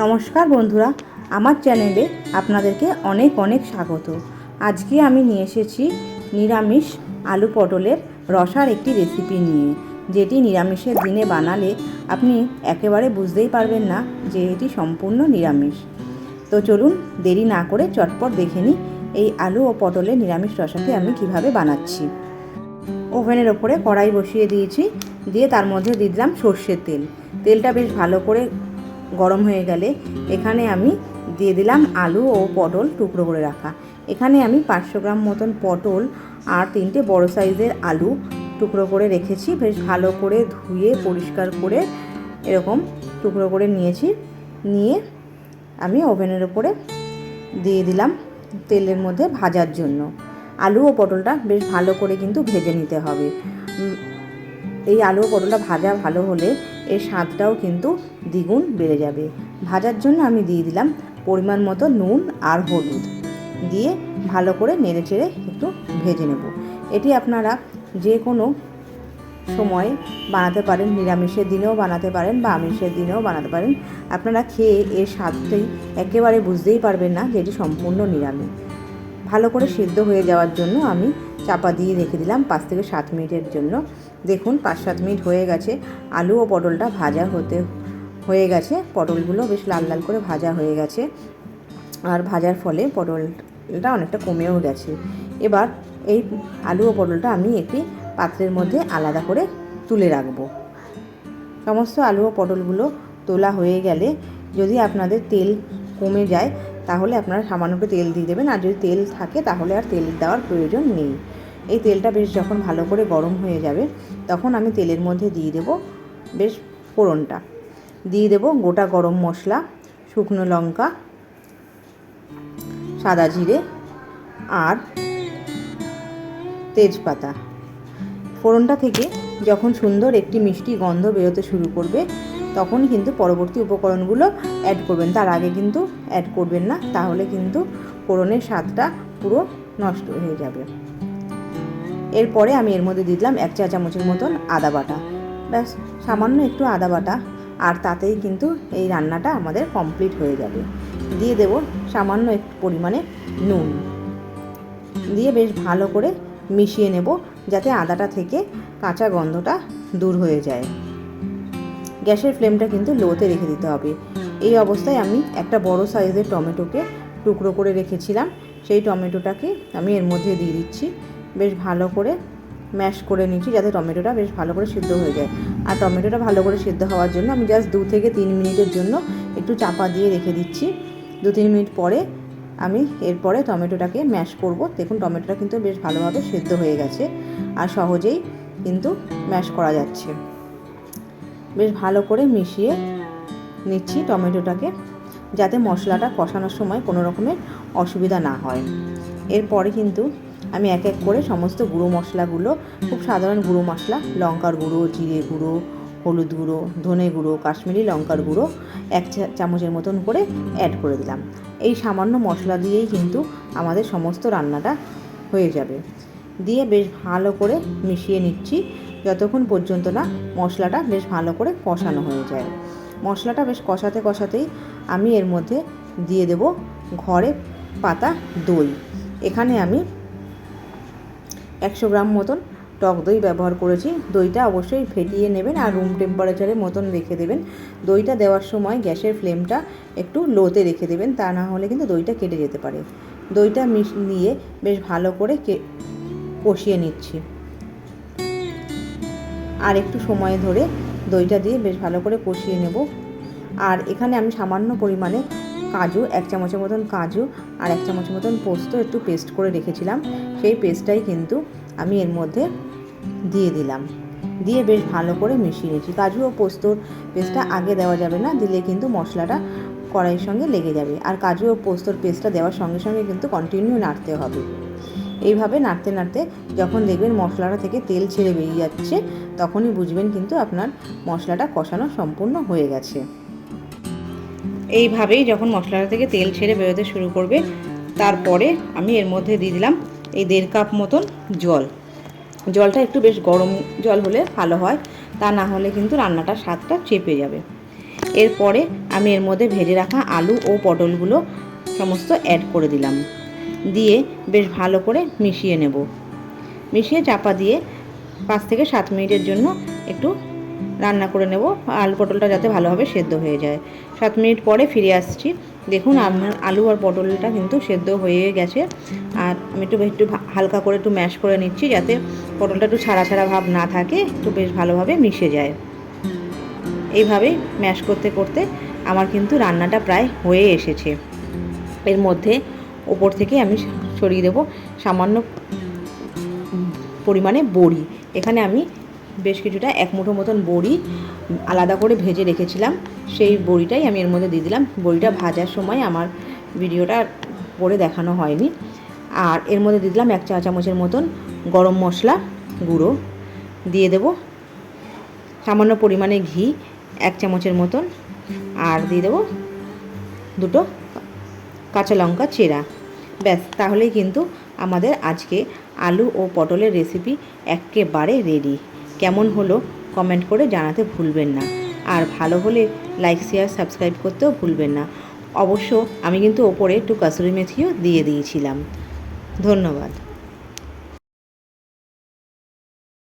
নমস্কার বন্ধুরা, আমার চ্যানেলে আপনাদেরকে অনেক অনেক স্বাগত। আজকে আমি নিয়ে এসেছি নিরামিষ আলু পটলের রসার একটি রেসিপি নিয়ে, যেটি নিরামিষের দিনে বানালে আপনি একেবারে বুঝতেই পারবেন না যে এটি সম্পূর্ণ নিরামিষ। তো চলুন দেরি না করে চটপট দেখে নিই এই আলু ও পটলের নিরামিষ রসাকে আমি কীভাবে বানাচ্ছি। ওভেনের ওপরে কড়াই বসিয়ে দিয়েছি, দিয়ে তার মধ্যে দিয়ে দিলাম সর্ষের তেল। তেলটা বেশ ভালো করে গরম হয়ে গেলে এখানে আমি দিয়ে দিলাম আলু ও পটল টুকরো করে রাখা। এখানে আমি পাঁচশো গ্রাম মতন পটল আর তিনটে বড় সাইজের আলু টুকরো করে রেখেছি। বেশ ভালো করে ধুয়ে, পরিষ্কার করে এরকম টুকরো করে নিয়েছি। নিয়ে আমি ওভেনের ওপরে দিয়ে দিলাম তেলের মধ্যে ভাজার জন্য। আলু ও পটলটা বেশ ভালো করে কিন্তু ভেজে নিতে হবে। এই আলু ও পটলটা ভাজা ভালো হলে এর স্বাদটাও কিন্তু দ্বিগুণ বেড়ে যাবে। ভাজার জন্য আমি দিয়ে দিলাম পরিমাণ মতো নুন আর হলুদ। দিয়ে ভালো করে নেড়ে চেড়ে একটু ভেজে নেব। এটি আপনারা যে কোনো সময় বানাতে পারেন, নিরামিষের দিনেও বানাতে পারেন বা আমিষের দিনেও বানাতে পারেন। আপনারা খেয়ে এর স্বাদটাই একেবারে বুঝতেই পারবেন না যে এটি সম্পূর্ণ নিরামিষ। ভালো করে সিদ্ধ হয়ে যাওয়ার জন্য আমি চাপা দিয়ে রেখে দিলাম পাঁচ থেকে সাত মিনিটের জন্য। দেখুন পাঁচ সাত মিনিট হয়ে গেছে। আলু ও পটলটা ভাজা হতে হয়ে গেছে। পটলগুলো বেশ লাল লাল করে ভাজা হয়ে গেছে। আর ভাজার ফলে পটলটা অনেকটা কমেও গেছে। এবার এই আলু ও পটলটা আমি একটি পাত্রের মধ্যে আলাদা করে তুলে রাখব। সমস্ত আলু ও পটলগুলো তোলা হয়ে গেলে যদি আপনাদের তেল কমে যায় তাহলে আপনারা সামান্য একটু তেল দিয়ে দেবেন। আর যদি তেল থাকে, তাহলে আর তেল দেওয়ার প্রয়োজন নেই। এই তেলটা বেশ যখন ভালো করে গরম হয়ে যাবে, তখন আমি তেলের মধ্যে দিয়ে দেব বেশ ফোড়নটা। দিয়ে দেব গোটা গরম মশলা, শুকনো লঙ্কা, সাদা জিরে আর তেজপাতা। ফোড়নটা থেকে যখন সুন্দর একটি মিষ্টি গন্ধ বেরোতে শুরু করবে, তখন কিন্তু পরবর্তী উপকরণগুলো অ্যাড করবেন। তার আগে কিন্তু অ্যাড করবেন না, তাহলে কিন্তু ফোড়নের স্বাদটা পুরো নষ্ট হয়ে যাবে। এরপরে আমি এর মধ্যে দিলাম এক চা চামচের মতন আদা বাটা। ব্যাস, সামান্য একটু আদা বাটা, আর তাতেই কিন্তু এই রান্নাটা আমাদের কমপ্লিট হয়ে যাবে। দিয়ে দেব সামান্য একটু পরিমাণে নুন। দিয়ে বেশ ভালো করে মিশিয়ে নেব যাতে আদাটা থেকে কাঁচা গন্ধটা দূর হয়ে যায়। গ্যাসের ফ্লেমটা কিন্তু লোতে রেখে দিতে হবে। এই অবস্থায় আমি একটা বড় সাইজের টমেটোকে টুকরো করে রেখেছিলাম। সেই টমেটোটাকে আমি এর মধ্যে দিয়ে দিচ্ছি। বেশ ভালো করে ম্যাশ করে নিচ্ছি যাতে টমেটোটা বেশ ভালো করে সিদ্ধ হয়ে যায়। আর টমেটোটা ভালো করে সিদ্ধ হওয়ার জন্য আমি জাস্ট দু থেকে তিন মিনিটের জন্য একটু চাপা দিয়ে রেখে দিচ্ছি। দু তিন মিনিট পরে আমি এরপরে টমেটোটাকে ম্যাশ করব। দেখুন, টমেটোটা কিন্তু বেশ ভালোভাবে সেদ্ধ হয়ে গেছে আর সহজেই কিন্তু ম্যাশ করা যাচ্ছে। বেশ ভালো করে মিশিয়ে নিচ্ছি টমেটোটাকে যাতে মশলাটা কষানোর সময় কোনো রকমের অসুবিধা না হয়। এরপরে কিন্তু আমি এক এক করে সমস্ত গুঁড়ো মশলাগুলো, খুব সাধারণ গুঁড়ো মশলা, লঙ্কার গুঁড়ো, জিরে গুঁড়ো হলুদ গুঁড়ো, ধনে গুঁড়ো, কাশ্মীরি লঙ্কার গুঁড়ো এক চামচের মতন করে অ্যাড করে দিলাম। এই সামান্য মশলা দিয়েই কিন্তু আমাদের সমস্ত রান্নাটা হয়ে যাবে। দিয়ে বেশ ভালো করে মিশিয়ে নিচ্ছি। যতক্ষণ পর্যন্ত না মশলাটা বেশ ভালো করে কষানো হয়ে যায়। মশলাটা বেশ কষাতে কষাতেই আমি এর মধ্যে দিয়ে দেব ঘরে পাতা দই। এখানে আমি একশো গ্রাম মতন টক দই ব্যবহার করেছি। দইটা অবশ্যই ফেটিয়ে নেবেন আর রুম টেম্পারেচারের মতন রেখে দেবেন। দইটা দেওয়ার সময় গ্যাসের ফ্লেমটা একটু লোতে রেখে দেবেন, তা না হলে কিন্তু দইটা কেটে যেতে পারে। দইটা মিশ নিয়ে বেশ ভালো করে কষিয়ে নিচ্ছি। আর একটু সময় ধরে দইটা দিয়ে বেশ ভালো করে কষিয়ে নেব। আর এখানে আমি সামান্য পরিমাণে কাজু, এক চামচের মতন কাজু আর এক চামচের মতন পোস্ত একটু পেস্ট করে রেখেছিলাম। সেই পেস্টটাই কিন্তু আমি এর মধ্যে দিয়ে দিলাম। দিয়ে বেশ ভালো করে মিশিয়ে নিয়েছি। কাজু ও পোস্তর পেস্টটা আগে দেওয়া যাবে না, দিলে কিন্তু মশলাটা কড়াইয়ের সঙ্গে লেগে যাবে। আর কাজু ও পোস্তর পেস্টটা দেওয়ার সঙ্গে সঙ্গে কিন্তু কন্টিনিউ নাড়তে হবে। এইভাবে নাড়তে নাড়তে যখন দেখবেন মশলাটা থেকে তেল ছেড়ে বেরিয়ে যাচ্ছে, তখনই বুঝবেন কিন্তু আপনার মশলাটা কষানো সম্পূর্ণ হয়ে গেছে। এইভাবেই যখন মশলাটা থেকে তেল ছেড়ে বেরোতে শুরু করবে, তারপরে আমি এর মধ্যে দিয়ে দিলাম এই দেড় কাপ মতন জল। জলটা একটু বেশ গরম জল হলে ভালো হয়। তা না হলে কিন্তু রান্নাটার স্বাদটা চেপে যাবে। এরপরে আমি এর মধ্যে ভেজে রাখা আলু ও পটলগুলো সমস্ত অ্যাড করে দিলাম। দিয়ে বেশ ভালো করে মিশিয়ে নেব। মিশিয়ে চাপা দিয়ে পাঁচ থেকে সাত মিনিটের জন্য একটু রান্না করে নেব। আলু পটলটা যাতে ভালোভাবে সেদ্ধ হয়ে যায়। সাত মিনিট পরে ফিরে আসছি। দেখুন, আমার আলু আর পটলটা কিন্তু সেদ্ধ হয়ে গেছে। আর আমি একটু একটু হালকা করে একটু ম্যাশ করে নিচ্ছি যাতে পটলটা একটু ছাড়া ছাড়া ভাব না থাকে একটু বেশ ভালোভাবে মিশে যায়। এইভাবেই ম্যাশ করতে করতে আমার কিন্তু রান্নাটা প্রায় হয়ে এসেছে। এর মধ্যে ওপর থেকে আমি ছড়িয়ে দেবো সামান্য পরিমাণে বড়ি। এখানে আমি বেশ কিছুটা এক মুঠো মতন বড়ি আলাদা করে ভেজে রেখেছিলাম। সেই বড়িটাই আমি এর মধ্যে দিয়ে দিলাম। বড়িটা ভাজার সময় আমার ভিডিওটা পরে দেখানো হয়নি। আর এর মধ্যে দিয়ে দিলাম এক চা চামচের মতন গরম মশলা। গুঁড়ো দিয়ে দেবো। সামান্য পরিমাণে ঘি, এক চামচের মতন। আর দিয়ে দেবো দুটো কাঁচা লঙ্কা চেরা। ব্যাস, তাহলেই কিন্তু আমাদের আজকে আলু ও পটলের রেসিপি একেবারে রেডি কেমন হলো কমেন্ট করে জানাতে ভুলবেন না। আর ভালো হলে লাইক শেয়ার সাবস্ক্রাইব করতেও ভুলবেন না। অবশ্য আমি কিন্তু ওপরে একটু কাসুরি মেথিও দিয়ে দিয়েছিলাম। ধন্যবাদ।